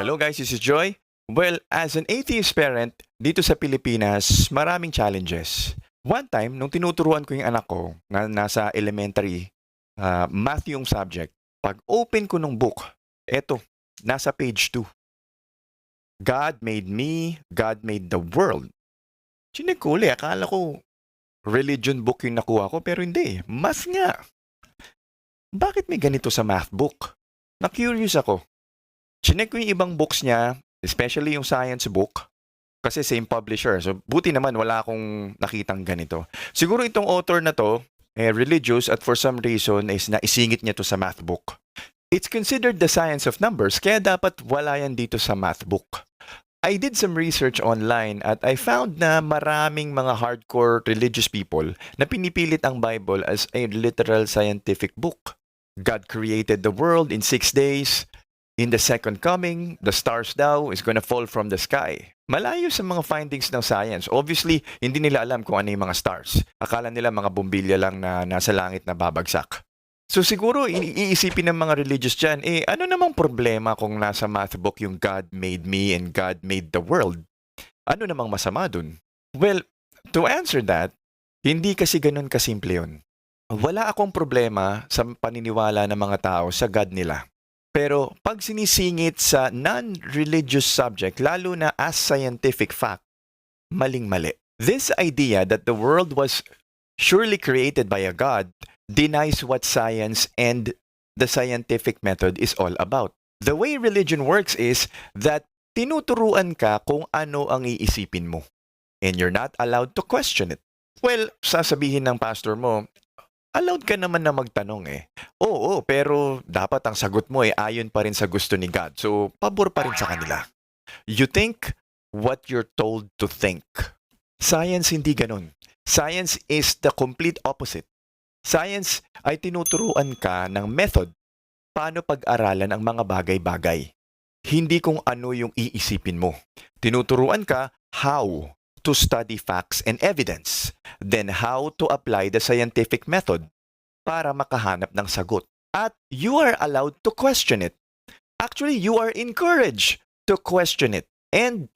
Hello guys, this is Joy. Well, as an atheist parent, dito sa Pilipinas, maraming challenges. One time, nung tinuturuan ko yung anak ko na nasa elementary, ah, math yung subject, pag open ko ng book, eto, nasa page 2. God made me, God made the world. Chinek ko uli, akala ko religion book yung nakuha ko, pero hindi. Math nga. Bakit may ganito sa math book? Na-curious ako. Chinek ko yung ibang books niya, especially yung science book, kasi same publisher. So, buti naman wala akong nakitang ganito. Siguro itong author na to, eh, religious at for some reason is naisingit niya to sa math book. It's considered the science of numbers, kaya dapat wala yan dito sa math book. I did some research online at I found na maraming mga hardcore religious people na pinipilit ang Bible as a literal scientific book. God created the world in six days. In the second coming, the stars daw is gonna fall from the sky. Malayo sa mga findings ng science. Obviously, hindi nila alam kung ano yung mga stars. Akala nila mga bombilya lang na nasa langit na babagsak. So siguro iisipin ng mga religious dyan, eh ano namang problema kung nasa math book yung God made me and God made the world? Ano namang masama dun? Well, to answer that, hindi kasi ganun kasimple yun. Wala akong problema sa paniniwala ng mga tao sa God nila. Pero pag sinisingit sa non-religious subject, lalo na as scientific fact, maling-mali. This idea that the world was surely created by a God denies what science and the scientific method is all about. The way religion works is that tinuturuan ka kung ano ang iisipin mo. And you're not allowed to question it. Well, sasabihin ng pastor mo, allowed ka naman na magtanong eh. Oo, pero dapat ang sagot mo eh ayon pa rin sa gusto ni God. So, pabor pa rin sa kanila. You think what you're told to think. Science hindi ganun. Science is the complete opposite. Science ay tinuturuan ka ng method paano pag-aralan ang mga bagay-bagay. Hindi kung ano yung iisipin mo. Tinuturuan ka how to study facts and evidence, then how to apply the scientific method para makahanap ng sagot. At you are allowed to question it. Actually, you are encouraged to question it and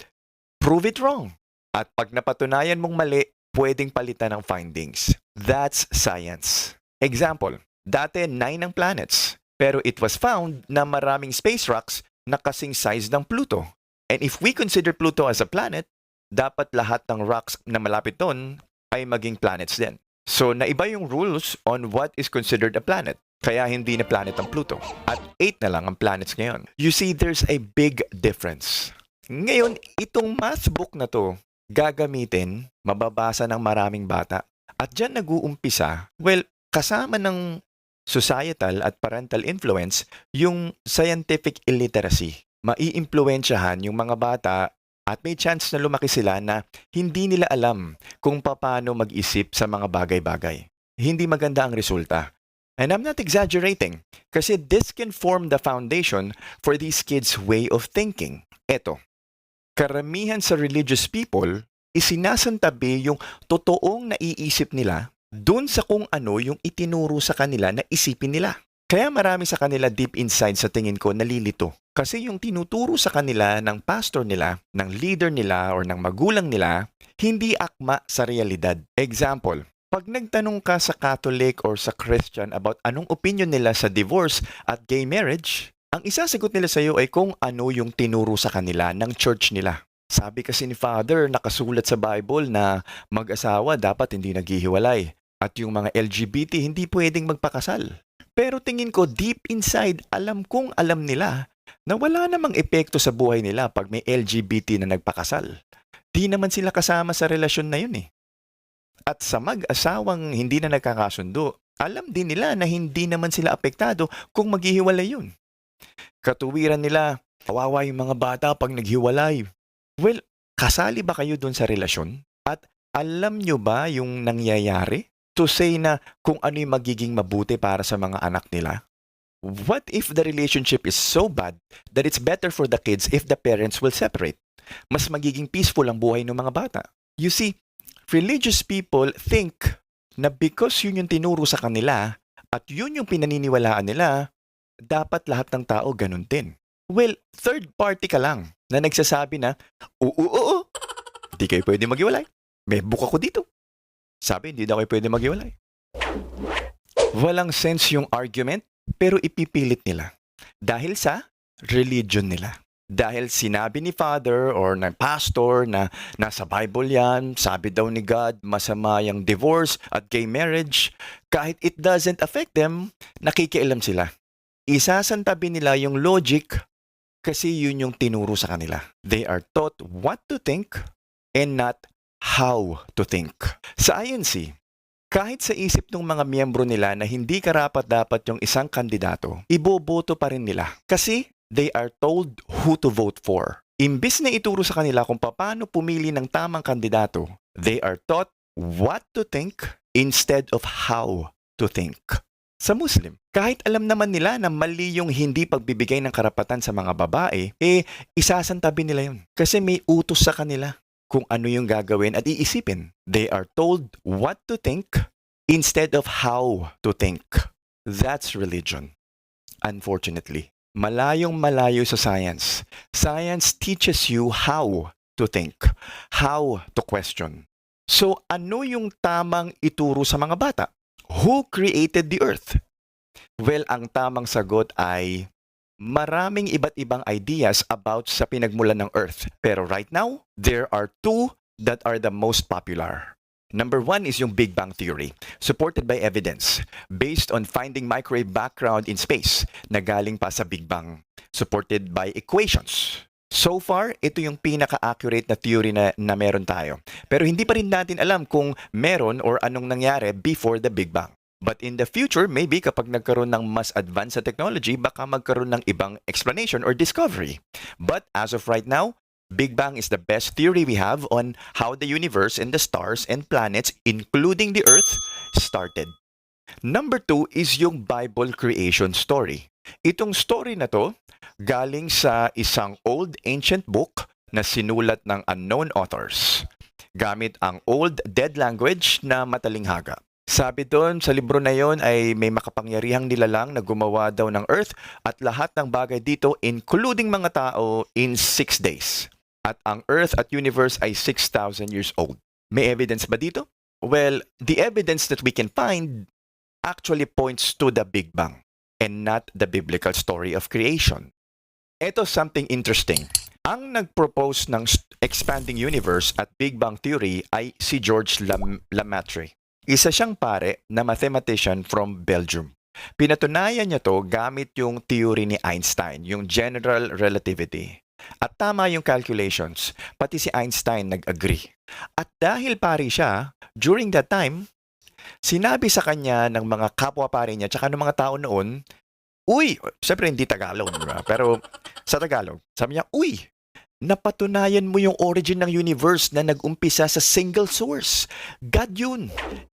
prove it wrong. At pag napatunayan mong mali, pwedeng palitan ng findings. That's science. Example, dati nine ang planets, pero it was found na maraming space rocks na kasing size ng Pluto. And if we consider Pluto as a planet, dapat lahat ng rocks na malapit doon ay maging planets din. So, naiba yung rules on what is considered a planet. Kaya hindi na planet ang Pluto. At 8 na lang ang planets ngayon. You see, there's a big difference. Ngayon, itong math book na to, gagamitin, mababasa ng maraming bata. At dyan nag-uumpisa, well, kasama ng societal at parental influence, yung scientific illiteracy. Maiimpluwensyahan yung mga bata at may chance na lumaki sila na hindi nila alam kung paano mag-isip sa mga bagay-bagay. Hindi maganda ang resulta. And I'm not exaggerating kasi this can form the foundation for these kids' way of thinking. Eto, karamihan sa religious people, isinasantabi yung totoong naiisip nila dun sa kung ano yung itinuro sa kanila na isipin nila. Kaya marami sa kanila deep inside sa tingin ko nalilito. Kasi yung tinuturo sa kanila ng pastor nila, ng leader nila, or ng magulang nila, hindi akma sa realidad. Example, pag nagtanong ka sa Catholic or sa Christian about anong opinion nila sa divorce at gay marriage, ang isasagot nila sa iyo ay kung ano yung tinuro sa kanila ng church nila. Sabi kasi ni Father, nakasulat sa Bible na mag-asawa dapat hindi naghihiwalay at yung mga LGBT hindi pwedeng magpakasal. Pero tingin ko deep inside, alam kong alam nila na wala namang epekto sa buhay nila pag may LGBT na nagpakasal. Di naman sila kasama sa relasyon na yun eh. At sa mag-asawang hindi na nagkakasundo, alam din nila na hindi naman sila apektado kung maghihiwalay yun. Katuwiran nila, kawawa yung mga bata pag naghiwalay. Well, kasali ba kayo dun sa relasyon? At alam nyo ba yung nangyayari? To say na kung ano yung magiging mabuti para sa mga anak nila? What if the relationship is so bad that it's better for the kids if the parents will separate? Mas magiging peaceful ang buhay ng mga bata. You see, religious people think na because yun yung tinuro sa kanila at yun yung pinaniniwalaan nila, dapat lahat ng tao ganun din. Well, third party ka lang na nagsasabi na, oo, oo, oo, hindi kayo pwede maghiwalay. May book ako dito. Sabi, hindi daw kayo pwede maghiwalay. Walang sense yung argument, pero ipipilit nila. Dahil sa religion nila. Dahil sinabi ni father or ng pastor na nasa Bible yan, sabi daw ni God, masama yung divorce at gay marriage, kahit it doesn't affect them, nakikialam sila. Isasantabi nila yung logic kasi yun yung tinuro sa kanila. They are taught what to think and not how to think. Sa INC, kahit sa isip ng mga miyembro nila na hindi karapat dapat yung isang kandidato, iboboto pa rin nila. Kasi they are told who to vote for. Imbis na ituro sa kanila kung paano pumili ng tamang kandidato, they are taught what to think instead of how to think. Sa Muslim, kahit alam naman nila na mali yung hindi pagbibigay ng karapatan sa mga babae, eh isasantabi nila yun. Kasi may utos sa kanila kung ano yung gagawin at iisipin. They are told what to think instead of how to think. That's religion. Unfortunately, malayong malayo sa science. Science teaches you how to think, how to question. So ano yung tamang ituro sa mga bata? Who created the earth? Well, ang tamang sagot ay maraming iba't ibang ideas about sa pinagmulan ng earth. Pero right now, there are two that are the most popular. Number one is yung Big Bang Theory, supported by evidence, based on finding microwave background in space na galing pa sa Big Bang, supported by equations. So far, ito yung pinaka-accurate na theory na, na meron tayo. Pero hindi pa rin natin alam kung meron or anong nangyari before the Big Bang. But in the future, maybe kapag nagkaroon ng mas advanced na technology, baka magkaroon ng ibang explanation or discovery. But as of right now, Big Bang is the best theory we have on how the universe and the stars and planets, including the Earth, started. Number two is yung Bible creation story. Itong story na to, galing sa isang old ancient book na sinulat ng unknown authors gamit ang old dead language na matalinghaga. Sabi doon sa libro na yon ay may makapangyarihang nilalang na gumawa daw ng earth at lahat ng bagay dito including mga tao in six days. At ang earth at universe ay 6,000 years old. May evidence ba dito? Well, the evidence that we can find actually points to the Big Bang and not the biblical story of creation. Ito something interesting. Ang nag-propose ng expanding universe at Big Bang theory ay si George Lam- Lemaitre. Isa siyang pare na mathematician from Belgium. Pinatunayan niya to gamit yung theory ni Einstein, yung general relativity. At tama yung calculations, pati si Einstein nag-agree. At dahil pari siya, during that time, sinabi sa kanya ng mga kapwa pare niya tsaka ng mga tao noon, Uy, siyempre hindi Tagalog, di ba? pero sa Tagalog, sabi niya, Uy, napatunayan mo yung origin ng universe na nag-umpisa sa single source. God yun.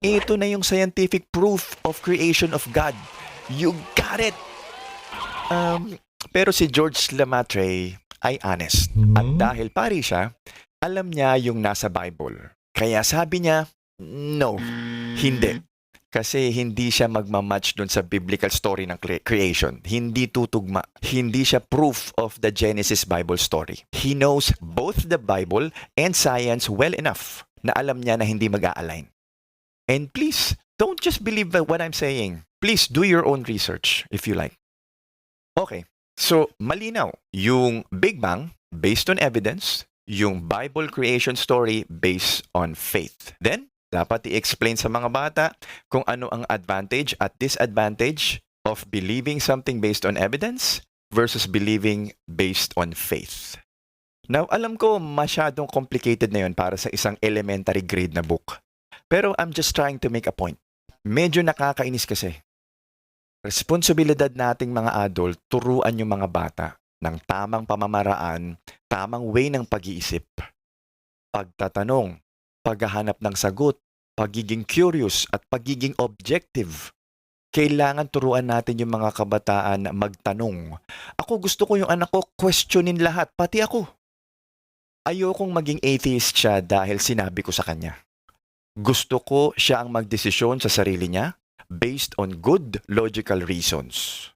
Ito na yung scientific proof of creation of God. You got it! Um, pero si George Lemaitre ay honest. At dahil pari siya, alam niya yung nasa Bible. Kaya sabi niya, no, hindi. Kasi hindi siya magmamatch dun sa biblical story ng cre- creation. Hindi tutugma. Hindi siya proof of the Genesis Bible story. He knows both the Bible and science well enough na alam niya na hindi mag-a-align. And please, don't just believe what I'm saying. Please do your own research if you like. Okay. So, malinaw. Yung Big Bang, based on evidence. Yung Bible creation story, based on faith. Then, dapat i-explain sa mga bata kung ano ang advantage at disadvantage of believing something based on evidence versus believing based on faith. Now, alam ko masyadong complicated na yun para sa isang elementary grade na book. Pero I'm just trying to make a point. Medyo nakakainis kasi. Responsibilidad nating mga adult turuan yung mga bata ng tamang pamamaraan, tamang way ng pag-iisip. Pagtatanong, paghahanap ng sagot, pagiging curious at pagiging objective. Kailangan turuan natin yung mga kabataan magtanong. Ako gusto ko yung anak ko questionin lahat, pati ako. Ayokong maging atheist siya dahil sinabi ko sa kanya. Gusto ko siya ang magdesisyon sa sarili niya based on good logical reasons.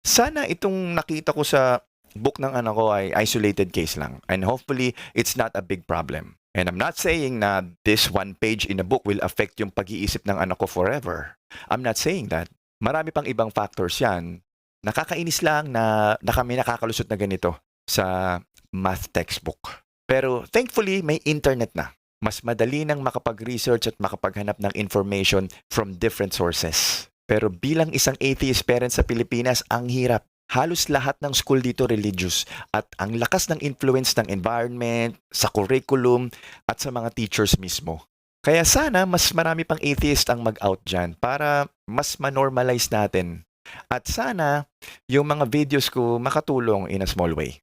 Sana itong nakita ko sa book ng anak ko ay isolated case lang. And hopefully, it's not a big problem. And I'm not saying na this one page in a book will affect yung pag-iisip ng anak ko forever. I'm not saying that. Marami pang ibang factors yan. Nakakainis lang na, na kami nakakalusot na ganito sa math textbook. Pero thankfully, may internet na. Mas madali nang makapag-research at makapaghanap ng information from different sources. Pero bilang isang atheist parent sa Pilipinas, ang hirap. Halos lahat ng school dito religious at ang lakas ng influence ng environment, sa curriculum at sa mga teachers mismo. Kaya sana mas marami pang atheist ang mag-out dyan para mas ma-normalize natin. At sana yung mga videos ko makatulong in a small way.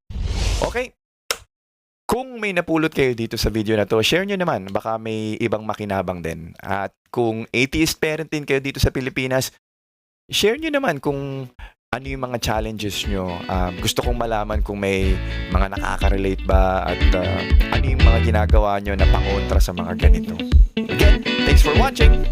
Okay? Kung may napulot kayo dito sa video na to, share nyo naman. Baka may ibang makinabang din. At kung atheist parent din kayo dito sa Pilipinas, share nyo naman kung ano yung mga challenges nyo. Um, gusto kong malaman kung may mga nakaka-relate ba at uh, ano yung mga ginagawa nyo na pangontra sa mga ganito. Again, thanks for watching!